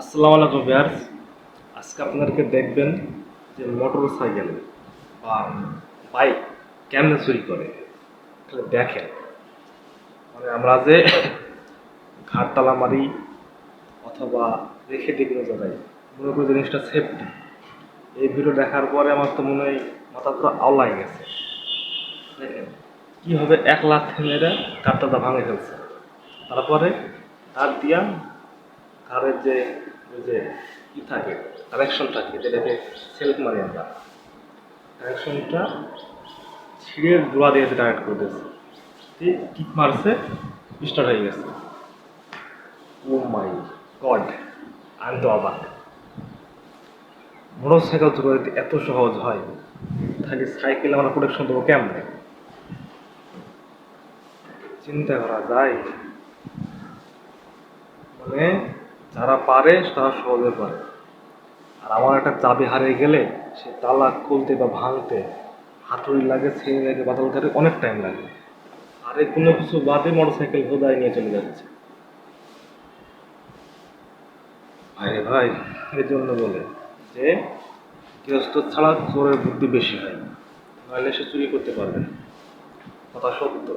আসসালামু আলাইকুম ভিয়ার্স আজকে আপনাদেরকে দেখবেন যে মোটর সাইকেল বা বাইক কেমনে চুরি করে তাহলে দেখেন। মানে আমরা যে ঘাটতালা মারি অথবা রেখে দিই কোনো জায়গায়, মনে করি জিনিসটা সেফটি এই ভিডিও দেখার পরে আমার তো মনে হয় মাথা পুরো আওলাই গেছে। দেখেন, কীভাবে এক লাখ মেরে কাঠটা ভাঙে ফেলছে। তারপরে তার দিয়া ঘরের যে ওই যে ই থাকে কানেকশন থাকে যেটাকে সেলফ মারি আমরা। কানেকশনটা ছিঁড়ে জোড়া দিয়ে কানেক্ট করে দিয়েছে। ঠিক কিক মারছে স্টার্ট হয়ে গেছে। ও মাই গড আমি তো অবাক মোটর সাইকেল চুরি এত সহজ হয়। তাহলে সাইকেল আমরা প্রোটেকশন দেবো কেমনে? চিন্তা করা যায়। মানে যারা পারে, তারা সহজে পারে। আর আমার একটা চাবি হারিয়ে গেলে সে তালা খুলতে বা ভাঙতে, হাতুড়ি লাগে ছেড়ে লাগে বাতাল ধরে অনেক টাইম লাগে। আর কোনো কিছু বাদে মোটর সাইকেল হোদায় নিয়ে চলে যাচ্ছে। ভাই ভাই, এই জন্য বলে যে গৃহস্থ ছাড়া চোরের বুদ্ধি বেশি হয় নাহলে সে চুরি করতে পারবে কথা সত্য।